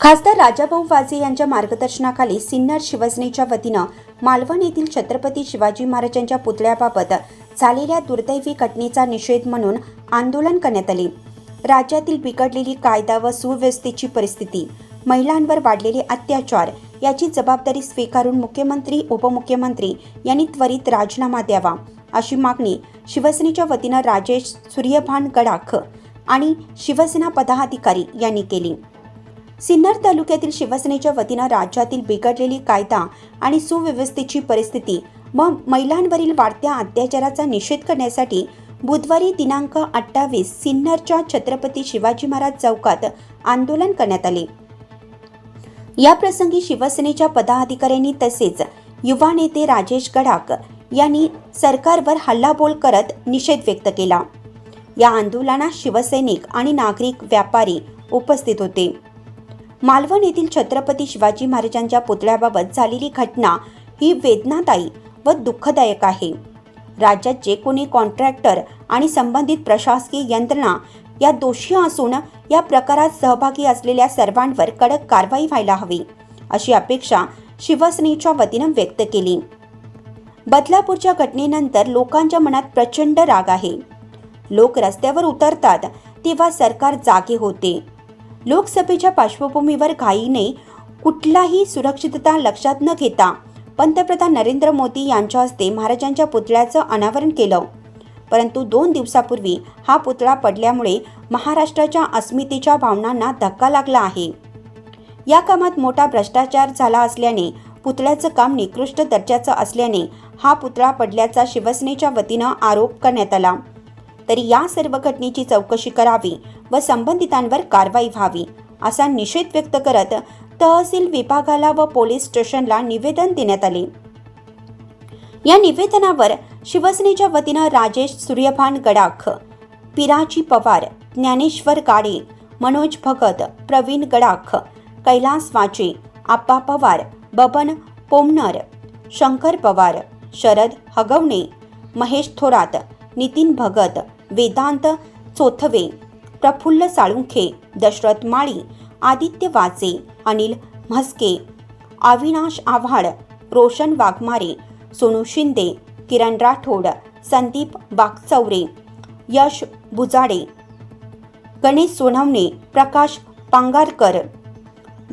खासदार राजाभाऊ वाजे यांच्या मार्गदर्शनाखाली सिन्नर शिवसेनेच्या वतीनं मालवण येथील छत्रपती शिवाजी महाराजांच्या पुतळ्याबाबत झालेल्या दुर्दैवी घटनेचा निषेध म्हणून आंदोलन करण्यात आले. राज्यातील बिघडलेली कायदा व सुव्यवस्थेची परिस्थिती महिलांवर वाढलेले अत्याचार याची जबाबदारी स्वीकारून मुख्यमंत्री उपमुख्यमंत्री यांनी त्वरित राजीनामा द्यावा अशी मागणी शिवसेनेच्या वतीनं राजेश सूर्यभान गडाख आणि शिवसेना पदाधिकारी यांनी केली. सिन्नर तालुक्यातील शिवसेनेच्या वतीनं राज्यातील बिघडलेली कायदा आणि सुव्यवस्थेची परिस्थिती व महिलांवरील वाढत्या अत्याचाराचा निषेध करण्यासाठी बुधवारी दिनांक अठ्ठावीस सिन्नरच्या छत्रपती शिवाजी महाराज चौकात आंदोलन करण्यात आले. या प्रसंगी शिवसेनेच्या पदाधिकाऱ्यांनी तसेच युवा नेते राजेश गडाख यांनी सरकारवर हल्लाबोल करत निषेध व्यक्त केला. या आंदोलनात शिवसैनिक आणि नागरिक व्यापारी उपस्थित होते. मालवण येथील छत्रपती शिवाजी महाराजांच्या पुतळ्याबाबत झालेली घटना ही वेदनादायी व दुःखदायक आहे. राज्यात जे कोणी कॉन्ट्रॅक्टर आणि संबंधित प्रशासकीय यंत्रणा या दोषी असून या प्रकारात सहभागी असलेल्या सर्वांवर कडक कारवाई व्हायला हवी अशी अपेक्षा शिवसेनेच्या वतीनं व्यक्त केली. बदलापूरच्या घटनेनंतर लोकांच्या मनात प्रचंड राग आहे. लोक रस्त्यावर उतरतात तेव्हा सरकार जागे होते. लोकसभेच्या पार्श्वभूमीवर घाईने कुठलाही सुरक्षितता लक्षात न घेता पंतप्रधान नरेंद्र मोदी यांच्या हस्ते महाराजांच्या पुतळ्याचं अनावरण केलं. परंतु दोन दिवसापूर्वी हा पुतळा पडल्यामुळे महाराष्ट्राच्या अस्मितेच्या भावनांना धक्का लागला आहे. या कामात मोठा भ्रष्टाचार झाला असल्याने पुतळ्याचं काम निकृष्ट दर्जाचं असल्याने हा पुतळा पडल्याचा शिवसेनेच्या वतीनं आरोप करण्यात आला. तरी या सर्व घटनेची चौकशी करावी व संबंधितांवर कारवाई व्हावी असा निषेध व्यक्त करत तहसील विभागाला व पोलीस स्टेशनला निवेदन देण्यात आले. या निवेदनावर शिवसेनेच्या वतीनं राजेश सूर्यभान गडाख पिराजी पवार ज्ञानेश्वर गाडे मनोज भगत प्रवीण गडाख कैलास वाचे आप्पा पवार बबन पोमनर शंकर पवार शरद हगवणे महेश थोरात नितीन भगत वेदांत चोथवे प्रफुल्ल साळुंखे दशरथ माळी आदित्य वाचे अनिल म्हस्के अविनाश आव्हाड रोशन वाघमारे सोनू शिंदे किरण राठोड संदीप बागचौरे यश बुजाडे गणेश सोनवणे प्रकाश पांगारकर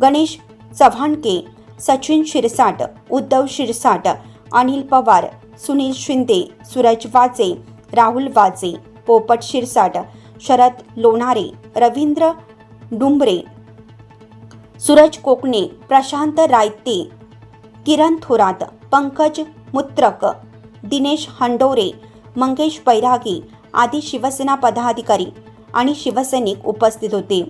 गणेश चव्हाणके सचिन शिरसाट उद्धव शिरसाट अनिल पवार सुनील शिंदे सूरज वाजे राहुल वाजे पोपट शिरसाट शरद लोणारे रवींद्र डुंबरे सूरज कोकणे प्रशांत रायते किरण थोरात पंकज मुत्रक दिनेश हंडोरे मंगेश बैरागी आदी शिवसेना पदाधिकारी आणि शिवसैनिक उपस्थित होते.